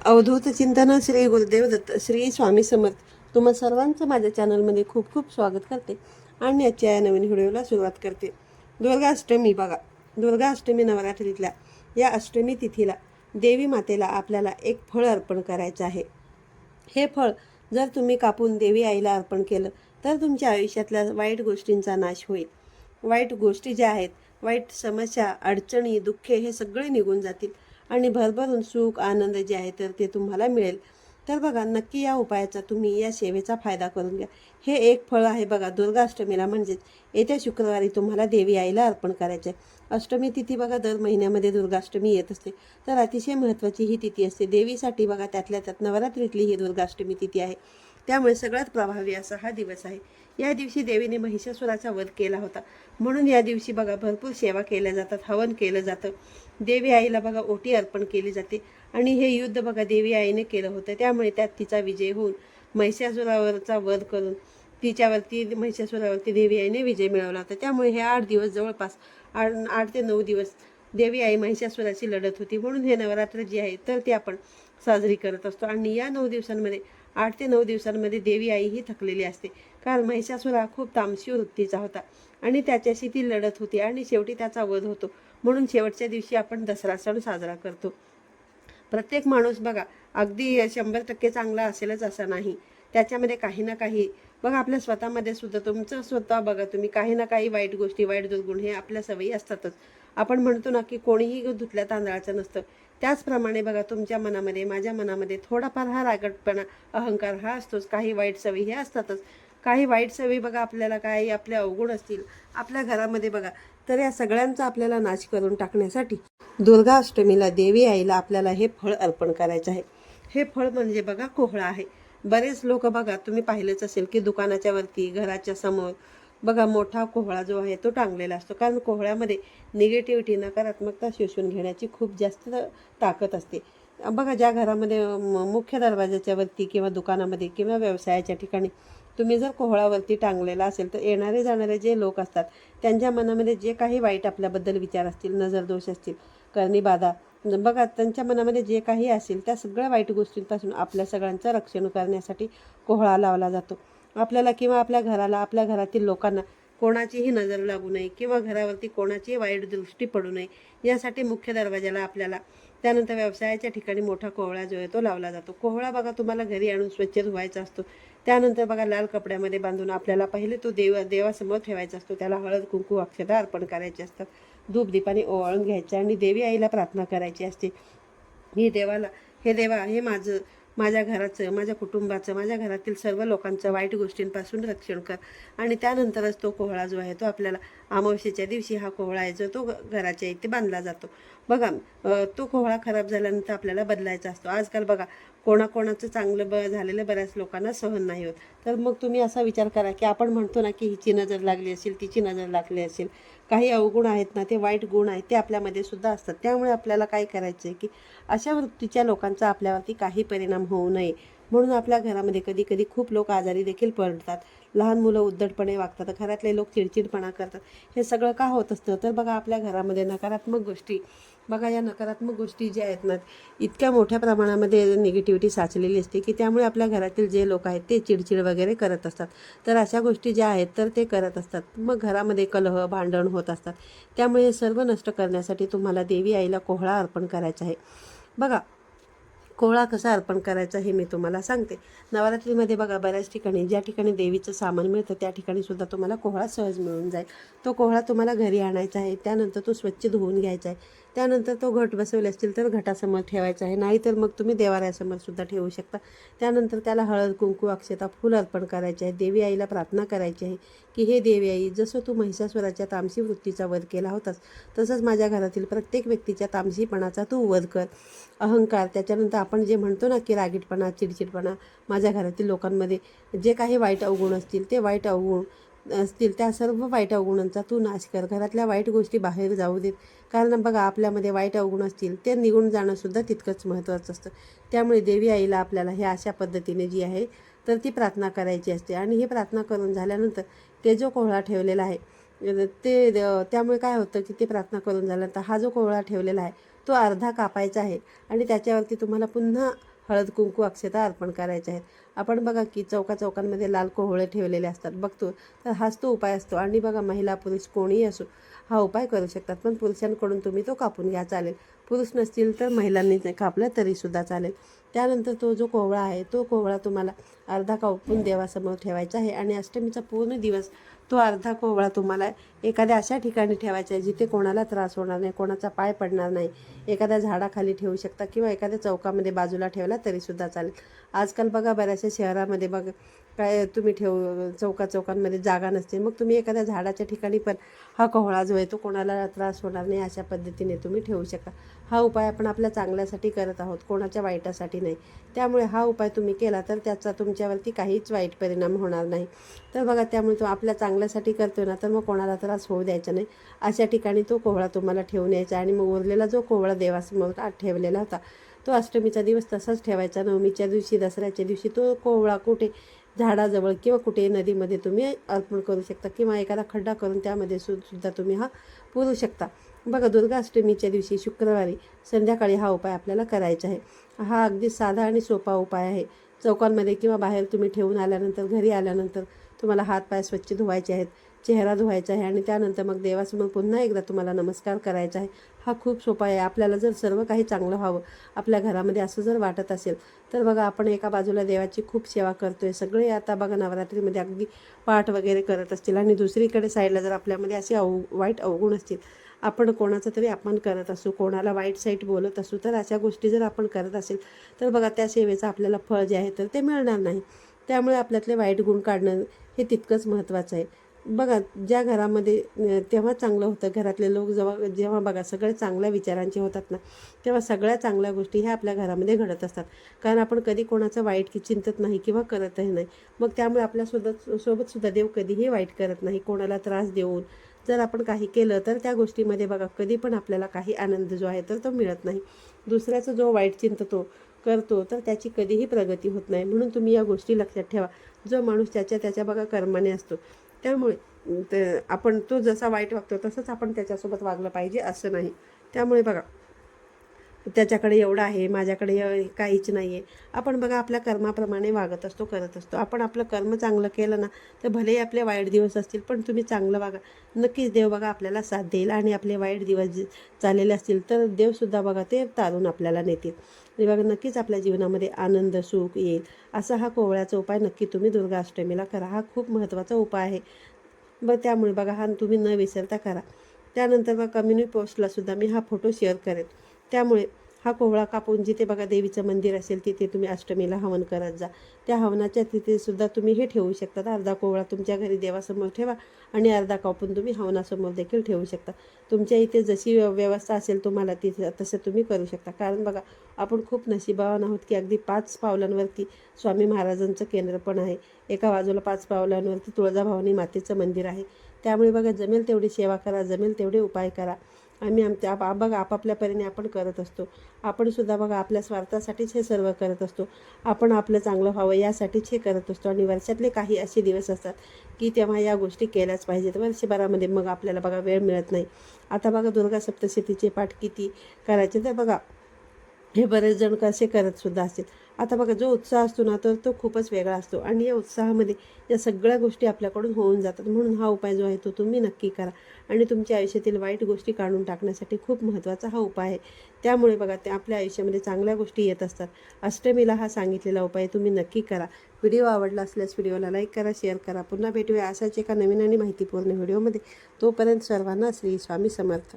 अवधूत चिंतन श्री गुरुदेव दत्त श्री स्वामी समर्थ. तुम्हा सर्वांचं माझ्या चॅनलमध्ये खूप खूप स्वागत करते आणि आजच्या या नवीन व्हिडिओला सुरुवात करते. दुर्गाष्टमी बघा. दुर्गाष्टमी नवरात्रीतल्या या अष्टमी तिथीला देवी मातेला आपल्याला एक फळ अर्पण करायचं आहे. हे फळ जर तुम्ही कापून देवी आईला अर्पण केलं तर तुमच्या आयुष्यातल्या वाईट गोष्टींचा नाश होईल. वाईट गोष्टी ज्या आहेत वाईट समस्या अडचणी दुःखे हे सगळे निघून जातील. आणि भरभरून सुख आनंद जे आहे तर ते तुम्हाला मिळेल. तर बघा नक्की या उपायाचा तुम्ही या सेवेचा फायदा करून घ्या. हे एक फळ आहे बघा दुर्गाष्टमीला म्हणजेच येत्या शुक्रवारी तुम्हाला देवी आईला अर्पण करायचे आहे अष्टमी तिथी बघा दर महिन्यामध्ये दुर्गाष्टमी येत असते. तर अतिशय महत्त्वाची ही तिथी असते. देवीसाठी बघा त्यातल्या त्यात नवरात्रीतली ही दुर्गाष्टमी तिथी आहे. त्यामुळे सगळ्यात प्रभावी असा हा दिवस आहे. या दिवशी देवीने महिषासुराचा वध केला होता. म्हणून या दिवशी बघा भरपूर सेवा केल्या जातात हवन केलं जातं. देवी आईला बघा ओटी अर्पण केली जाते. आणि हे युद्ध बघा देवी आईने केलं होतं. त्यामुळे त्यात तिचा विजय होऊन महिषासुरावरचा वध करून तिच्यावरती महिषासुरावरती देवी आईने विजय मिळवला होता. त्यामुळे हे आठ दिवस जवळपास आठ आठ ते नऊ दिवस देवी आई महिषासुराची लढत होती. म्हणून हे नवरात्र जे आहे तर ते आपण साजरी करत असतो. आणि या नऊ दिवसांमध्ये आठ ते नऊ दिवसांमध्ये देवी आई ही थकलेली असते. कारण महिषासुरा हा खूप तामशी वृत्तीचा होता आणि त्याच्याशी ती लढत होती आणि शेवटी त्याचा वध होतो. म्हणून शेवटच्या दिवशी आपण दसरा सण साजरा करतो. प्रत्येक माणूस बघा अगदी शंभर टक्के चांगला असेलच असा नाही. त्याच्यामध्ये काही ना काही बघा आपल्या स्वतःमध्ये सुद्धा तुमचं स्वतः बघा तुम्ही काही ना काही वाईट गोष्टी वाईट दुर्गुण हे आपल्या सवयी असतातच. आपण म्हणतो ना की कोणीही धुतल्या तांदळाचं नसतं. त्याचप्रमाणे बघा तुमच्या मनामध्ये माझ्या मनामध्ये थोडाफार हा रागटपणा अहंकार हा असतोच. काही वाईट सवयी हे असतातच. काही वाईट सवयी बघा आपल्याला काही आपले अवगुण असतील. आपल्या घरामध्ये बघा तर या सगळ्यांचा आपल्याला नाश करून टाकण्यासाठी दुर्गा अष्टमीला देवी आईला आपल्याला हे फळ अर्पण करायचं आहे. हे फळ म्हणजे बघा कोहळा आहे. बरेच लोक बघा तुम्ही पाहिलंच असेल की दुकानाच्या वरती घराच्या समोर बघा मोठा कोहळा जो आहे तो टांगलेला असतो. कारण कोहळ्यामध्ये निगेटिव्हिटी नकारात्मकता शोषून घेण्याची खूप जास्त ताकद असते. बघा ज्या घरामध्ये मुख्य दरवाजाच्या वरती किंवा दुकानामध्ये किंवा व्यवसायाच्या ठिकाणी तुम्ही जर कोहळावरती टांगलेला असेल तर येणारे जाणारे जे लोक असतात त्यांच्या मनामध्ये जे काही वाईट आपल्याबद्दल विचार असतील नजरदोष असतील करणी बाधा बघा त्यांच्या मनामध्ये जे काही असेल त्या सगळ्या वाईट गोष्टींपासून आपल्या सगळ्यांचं रक्षण करण्यासाठी कोहळा लावला जातो. आपल्याला किंवा आपल्या घराला आपल्या घरातील लोकांना कोणाचीही नजर लागू नये किंवा घरावरती कोणाचीही वाईट दृष्टी पडू नये यासाठी मुख्य दरवाजाला आपल्याला त्यानंतर व्यवसायाच्या ठिकाणी मोठा कोहळा जो आहे तो लावला जातो. कोहळा बघा तुम्हाला घरी आणून स्वच्छ धुवायचा असतो. त्यानंतर बघा लाल कपड्यामध्ये बांधून आपल्याला पहिले तो देव देवासमोर ठेवायचा असतो. त्याला हळद कुंकू अक्षता अर्पण करायचे असतात. धूप दीपाने ओवाळून घ्यायचे आणि देवी आईला प्रार्थना करायची असते. ही देवाला हे देवा हे माझं माझ्या घराचं माझ्या कुटुंबाचं माझ्या घरातील सर्व लोकांचं वाईट गोष्टींपासून रक्षण कर. आणि त्यानंतरच तो कोहळा जो आहे तो आपल्याला अमावस्येच्या दिवशी हा कोहळा आहे जो तो घराच्या इथे बांधला जातो. बघा तो कोहळा खराब झाल्यानंतर आपल्याला बदलायचा असतो. आजकाल बघा कोणाकोणाचं चांगलं ब झालेलं बऱ्याच लोकांना सहन नाही होत. तर मग तुम्ही असा विचार करा की आपण म्हणतो ना की हिची नजर लागली असेल तिची नजर लागली असेल. काही अवगुण आहेत ना ते वाईट गुण आहेत ते आपल्यामध्ये सुद्धा असतात. त्यामुळे आपल्याला काय करायचं आहे की अशा वृत्तीच्या लोकांचा आपल्यावरती काही परिणाम होऊ नये. म्हणून आपल्या घरामध्ये कधी कधी खूप लोक आजारी देखील पडतात. लहान मुलं उद्धटपणे वागतात घरातले लोक चिडचिडपणा करतात. हे सगळं का होत असतं? तर बघा आपल्या घरामध्ये नकारात्मक गोष्टी बघा या नकारात्मक गोष्टी ज्या आहेत ना इतक्या मोठ्या प्रमाणामध्ये निगेटिव्हिटी साचलेली असते की त्यामुळे आपल्या घरातील जे लोक आहेत ते चिडचिड वगैरे करत असतात. तर अशा गोष्टी ज्या आहेत तर ते करत असतात. मग घरामध्ये कलह भांडण होत असतात. त्यामुळे हे सर्व नष्ट करण्यासाठी तुम्हाला देवी आईला कोहळा अर्पण करायचा आहे. बघा कोहळा कसा अर्पण करायचा हे मी तुम्हाला सांगते. नवरात्रीमध्ये बघा बऱ्याच ठिकाणी ज्या ठिकाणी देवीचं सामान मिळतं त्या ठिकाणी सुद्धा तुम्हाला कोहळा सहज मिळून जाईल. तो कोहळा तुम्हाला घरी आणायचा आहे त्यानंतर तो स्वच्छ धुवून घ्यायचा आहे. त्यानंतर तो घट बसवले असतील तर घटासमोर ठेवायचा आहे. नाहीतर मग तुम्ही देवाऱ्यासमोर सुद्धा ठेवू शकता. त्यानंतर त्याला हळद कुंकू अक्षता फूल अर्पण करायचे आहे. देवी आईला प्रार्थना करायची आहे की हे देवी आई जसं तू महिषासुराच्या तामसी वृत्तीचा वध केला होतास तसंच माझ्या घरातील प्रत्येक व्यक्तीच्या तामसीपणाचा तू वध कर. अहंकार त्याच्यानंतर आपण जे म्हणतो ना की रागीटपणा चिडचिडपणा माझ्या घरातील लोकांमध्ये जे काही वाईट अवगुण असतील ते वाईट अवगुण असतील त्या सर्व वाईट अवगुणांचा तू नाश कर. घरातल्या वाईट गोष्टी बाहेर जाऊ देत. कारण बघा आपल्यामध्ये वाईट अवगुण असतील ते निघून जाणंसुद्धा तितकंच महत्त्वाचं असतं. त्यामुळे देवी आईला आपल्याला हे अशा पद्धतीने जी आहे तर ती प्रार्थना करायची असते. आणि ही प्रार्थना करून झाल्यानंतर ते जो कोहळा ठेवलेला आहे ते त्यामुळे काय होतं की ते प्रार्थना करून झाल्यानंतर हा जो कोहळा ठेवलेला आहे तो अर्धा कापायचा आहे. आणि त्याच्यावरती तुम्हाला पुन्हा हळद कुंकू अक्षता अर्पण करायचे आहेत. आपण बघा की चौका चौकांमध्ये लाल कोहळे ठेवलेले असतात. बघतो. तर हाच तो उपाय असतो. आणि बघा महिला पुरुष कोणीही असो हा उपाय करू शकतात. पण पुरुषांकडून तुम्ही तो कापून घ्या चालेल. पुरुष नसतील तर महिलांनी कापला तरीसुद्धा चालेल. त्यानंतर तो जो कोवळा आहे तो कोवळा तुम्हाला अर्धा कापून देवासमोर ठेवायचा आहे आणि अष्टमीचा पूर्ण दिवस तो अर्धा कोवळा तुम्हाला एखाद्या अशा ठिकाणी ठेवायचा आहे जिथे कोणाला त्रास होणार नाही कोणाचा पाय पडणार नाही. एखाद्या झाडाखाली ठेवू शकता किंवा एखाद्या चौकामध्ये बाजूला ठेवला तरीसुद्धा चालेल. आजकाल बघा बऱ्याचशा शहरामध्ये बघा काय तुम्ही ठेव चौका चौकांमध्ये जागा नसते. मग तुम्ही एखाद्या झाडाच्या ठिकाणी पण हा कोहळा जो आहे तो कोणाला त्रास होणार नाही अशा पद्धतीने तुम्ही ठेवू शकता. हा उपाय आपण आपल्या चांगल्यासाठी करत आहोत कोणाच्या वाईटासाठी नाही. त्यामुळे हा उपाय तुम्ही केला तर त्याचा तुमच्यावरती काहीच वाईट परिणाम होणार नाही. तर बघा त्यामुळे तो आपल्या चांगल्यासाठी करतो ना तर मग कोणाला त्रास होऊ द्यायचा नाही. अशा ठिकाणी तो कोहळा तुम्हाला ठेवून यायचा आणि मग उरलेला जो कोहळा देवासमोर ठेवलेला होता तो अष्टमीचा दिवस तसाच ठेवायचा. नवमीच्या दिवशी दसऱ्याच्या दिवशी तो कोवळा कुठे झाडाजवळ किंवा कुठे नदीमध्ये तुम्ही अर्पण करू शकता किंवा एखादा खड्डा करून त्यामध्ये सु सुद्धा तुम्ही हा पुरू शकता. बघा दुर्गाष्टमीच्या दिवशी शुक्रवारी संध्याकाळी हा उपाय आपल्याला करायचा आहे. हा अगदी साधा आणि सोपा उपाय आहे. चौकांमध्ये किंवा बाहेर तुम्ही ठेवून आल्यानंतर घरी आल्यानंतर तुम्हाला हात पाय स्वच्छ धुवायचे आहेत चेहरा धुवायचा आहे आणि त्यानंतर मग देवासमोर पुन्हा एकदा तुम्हाला नमस्कार करायचा आहे. हा खूप सोपा आहे. आपल्याला जर सर्व काही चांगलं व्हावं आपल्या घरामध्ये असं जर वाटत असेल तर बघा आपण एका बाजूला देवाची खूप सेवा करतो आहे सगळे आता बघा नवरात्रीमध्ये अगदी पाठ वगैरे करत असतील आणि दुसरीकडे साईडला जर आपल्यामध्ये असे अव वाईट अवगुण असतील आपण कोणाचा तरी अपमान करत असू कोणाला वाईट साईट बोलत असू तर अशा गोष्टी जर आपण करत असेल तर बघा त्या सेवेचं आपल्याला फळ जे आहे तर ते मिळणार नाही. त्यामुळे आपल्यातले वाईट गुण काढणं हे तितकंच महत्त्वाचं आहे. बघा ज्या घरामध्ये तेव्हा चांगलं होतं. घरातले लोक जेव्हा जेव्हा बघा सगळे चांगल्या विचारांचे होतात ना तेव्हा सगळ्या चांगल्या गोष्टी ह्या आपल्या घरामध्ये घडत असतात. कारण आपण कधी कोणाचं वाईट की चिंतत नाही किंवा करतही नाही. मग त्यामुळे आपल्यासोबत सोबतसुद्धा देव कधीही वाईट करत नाही. कोणाला त्रास देऊन जर आपण काही केलं तर त्या गोष्टीमध्ये बघा कधी पण आपल्याला काही आनंद जो आहे तर तो मिळत नाही. दुसऱ्याचा जो वाईट चिंततो करतो तर त्याची कधीही प्रगती होत नाही. म्हणून तुम्ही या गोष्टी लक्षात ठेवा. जो माणूस त्याच्या त्याच्या बघा कर्माने असतो. त्यामुळे ते आपण तो जसा वाईट वागतो तसंच आपण त्याच्यासोबत वागलं पाहिजे असं नाही. त्यामुळे बघा त्याच्याकडे एवढं आहे माझ्याकडे काहीच नाही आहे आपण बघा आपल्या कर्माप्रमाणे वागत असतो करत असतो. आपण आपलं कर्म चांगलं केलं ना तर भलेही आपले वाईट दिवस असतील पण तुम्ही चांगलं वागा. नक्कीच देव बघा आपल्याला साथ देईल आणि आपले वाईट दिवस जे चाललेले असतील तर देवसुद्धा बघा ते तारून आपल्याला नेतील. बघा नक्कीच आपल्या जीवनामध्ये आनंद सुख येईल. असा हा कोवळ्याचा उपाय नक्की तुम्ही दुर्गा अष्टमीला करा. हा खूप महत्त्वाचा उपाय आहे. ब त्यामुळे बघा हा तुम्ही न विसरता करा. त्यानंतर बघा कम्युनिटी पोस्टलासुद्धा मी हा फोटो शेअर करेन. त्यामुळे हा कोहळा कापून जिथे बघा देवीचं मंदिर असेल तिथे तुम्ही अष्टमीला हवन करत जा. त्या हवनाच्या तिथेसुद्धा तुम्ही हे ठेवू शकता अर्धा कोहळा तुमच्या घरी देवासमोर ठेवा आणि अर्धा कापून तुम्ही हवनासमोर देखील ठेवू शकता. तुमच्या इथे जशी व्य- व्यवस्था असेल तुम्हाला तिथे तसं तुम्ही करू शकता. कारण बघा आपण खूप नशिबावान आहोत की अगदी पाच पावलांवरती स्वामी महाराजांचं केंद्र पण आहे. एका बाजूला पाच पावलांवरती तुळजाभवानी मातेचं मंदिर आहे. त्यामुळे बघा जमेल तेवढी सेवा करा जमेल तेवढे उपाय करा. आम्ही आमच्या आप बघा आपापल्या परीने आपण करत असतो. आपणसुद्धा बघा आपल्या स्वार्थासाठीच हे सर्व करत असतो. आपण आपलं चांगलं व्हावं यासाठीच हे करत असतो. आणि वर्षातले काही असे दिवस असतात की तेव्हा या गोष्टी केल्याच पाहिजेत. वर्षभरामध्ये मग आपल्याला बघा वेळ मिळत नाही. आता बघा दुर्गा सप्तशतीचे पाठ किती करायचे? तर बघा हे बरेच जण कसे करत सुद्धा असतील आता बघा जो उत्साह असतो ना तर तो खूपच वेगळा असतो. आणि या उत्साहामध्ये या सगळ्या गोष्टी आपल्याकडून होऊन जातात. म्हणून हा उपाय जो आहे तो तुम्ही नक्की करा. आणि तुमच्या आयुष्यातील वाईट गोष्टी काढून टाकण्यासाठी खूप महत्त्वाचा हा उपाय आहे. त्यामुळे बघा ते आपल्या आयुष्यामध्ये चांगल्या गोष्टी येत असतात. अष्टमीला हा सांगितलेला उपाय तुम्ही नक्की करा. व्हिडिओ आवडला असल्यास व्हिडिओला लाईक करा शेअर करा. पुन्हा भेटूया अशाच एका नवीन आणि माहितीपूर्ण व्हिडिओमध्ये. तोपर्यंत सर्वांना श्री स्वामी समर्थ.